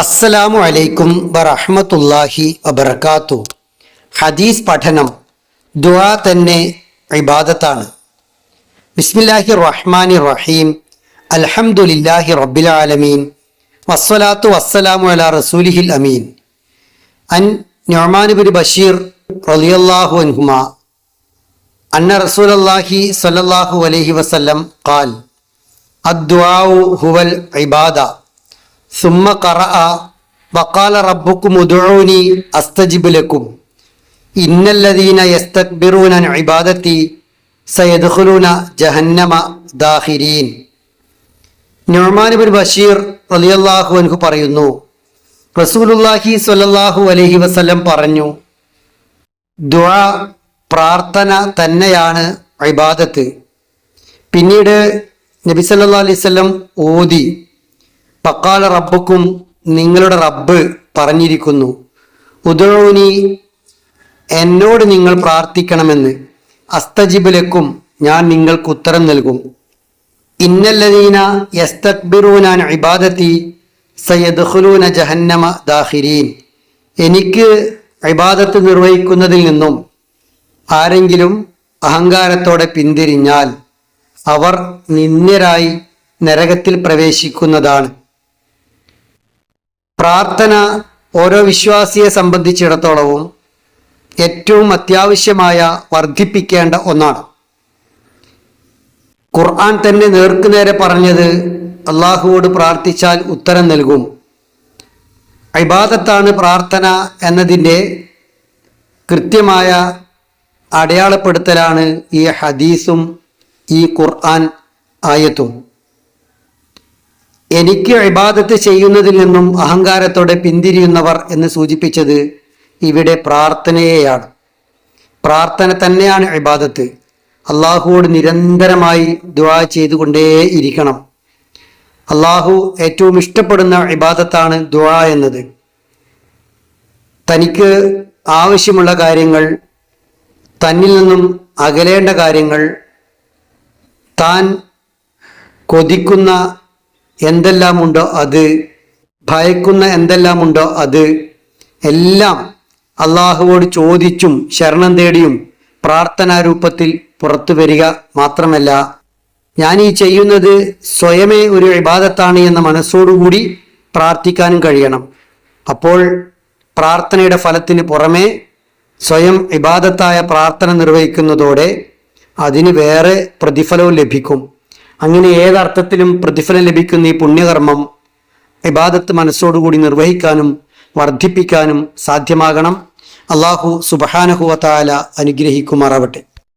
അസ്സലാമു അലൈക്കും വറഹ്മത്തുള്ളാഹി വബർക്കാത്തു ഹദീസ് പഠനം ദുആ തന്നെ ഇബാദത്താണ്. ബിസ്മില്ലാഹി റഹ്മാനി റഹീം. അൽഹംദുലില്ലാഹി റബ്ബിൽ ആലമീൻ. വസ്സലാത്തു വസ്സലാമു അലാ റസൂലിഹിൽ അമീൻ. അൻ നൊമാൻ ബിൻ ബഷീർ റളിയല്ലാഹു അൻഹുമ. അന്ന റസൂലല്ലാഹി സ്വല്ലല്ലാഹു അലൈഹി വസല്ലം ഖാൽ അദ്ദുആഉ ഹുവൽ ഇബാദ. സുമ്മ കറ വക്കാല റബ്ബുക്കും ഉദൂനി അസ്തജിബുലക്കും ഇന്നല്ലതീന യസ്തക്ബിറൂന ഇബാദത്തി സയദ്ഹുലൂന ജഹന്നമ ദാഹിരീൻ നൊമാനുബിൻ ബഷീർ റലിയല്ലാഹു അൻഹു പറയുന്നു റസൂലുല്ലാഹി സ്വലല്ലാഹു അലഹി വസ്ല്ലം പറഞ്ഞു ദുഴ പ്രാർത്ഥന തന്നെയാണ് ഇബാദത്ത്. പിന്നീട് നബി സല്ലാ അലൈവല്ലം ഓതി പക്കാല റബ്ബക്കും നിങ്ങളുടെ റബ്ബ് പറഞ്ഞിരിക്കുന്നു. ഉദോനി എന്നോട് നിങ്ങൾ പ്രാർത്ഥിക്കണമെന്ന്. അസ്തജിബിലക്കും ഞാൻ നിങ്ങൾക്ക് ഉത്തരം നൽകും. ഇന്നല്ലദീന യസ്തക്ബിറൂനാൻ ഇബാദത്തി സയദ്ഖുലൂന ജഹന്നമ ദാഹിരീൻ എനിക്ക് ഇബാദത്ത് നിർവഹിക്കുന്നതിൽ നിന്നും ആരെങ്കിലും അഹങ്കാരത്തോടെ പിന്തിരിഞ്ഞാൽ അവർ നിന്ദ്യരായി നരകത്തിൽ പ്രവേശിക്കുന്നതാണ്. പ്രാർത്ഥന ഓരോ വിശ്വാസിയെ സംബന്ധിച്ചിടത്തോളവും ഏറ്റവും അത്യാവശ്യമായ വർദ്ധിപ്പിക്കേണ്ട ഒന്നാണ്. ഖുർആൻ തന്നെ നേർക്കുനേരെ പറഞ്ഞത് അള്ളാഹുവോട് പ്രാർത്ഥിച്ചാൽ ഉത്തരം നൽകും. ഇബാദത്താണ് പ്രാർത്ഥന എന്നതിന്റെ കൃത്യമായ അടയാളപ്പെടുത്തലാണ് ഈ ഹദീസും ഈ ഖുർആൻ ആയത്തും. എനിക്ക് ഇബാദത്ത് ചെയ്യുന്നതിൽ നിന്നും അഹങ്കാരത്തോടെ പിന്തിരിയുന്നവർ എന്ന് സൂചിപ്പിച്ചത് ഇവിടെ പ്രാർത്ഥനയെയാണ്. പ്രാർത്ഥന തന്നെയാണ് ഇബാദത്ത്. അള്ളാഹുവോട് നിരന്തരമായി ദുആ ചെയ്തുകൊണ്ടേ ഇരിക്കണം. അള്ളാഹു ഏറ്റവും ഇഷ്ടപ്പെടുന്ന ഇബാദത്താണ് ദുആ എന്നത്. തനിക്ക് ആവശ്യമുള്ള കാര്യങ്ങൾ തന്നിൽ നിന്നും അകലേണ്ട കാര്യങ്ങൾ താൻ കൊതിക്കുന്ന എന്തെല്ലാമുണ്ടോ അത് ഭയക്കുന്ന എന്തെല്ലാമുണ്ടോ അത് എല്ലാം അള്ളാഹുവോട് ചോദിച്ചും ശരണം തേടിയും പ്രാർത്ഥനാരൂപത്തിൽ പുറത്തു വരിക മാത്രമല്ല ഞാൻ ഈ ചെയ്യുന്നത് സ്വയമേ ഒരു ഇബാദത്താണ് എന്ന മനസ്സോടുകൂടി പ്രാർത്ഥിക്കാനും കഴിയണം. അപ്പോൾ പ്രാർത്ഥനയുടെ ഫലത്തിന് പുറമേ സ്വയം ഇബാദത്തായ പ്രാർത്ഥന നിർവഹിക്കുന്നതോടെ അതിന് വേറെ പ്രതിഫലവും ലഭിക്കും. അങ്ങനെ ഏതർത്ഥത്തിലും പ്രതിഫലം ലഭിക്കുന്ന ഈ പുണ്യകർമ്മം ഇബാദത്ത് മനസ്സോടുകൂടി നിർവഹിക്കാനും വർദ്ധിപ്പിക്കാനും സാധ്യമാകണം. അള്ളാഹു സുബഹാനഹുവത്താല അനുഗ്രഹിക്കുമാറാവട്ടെ.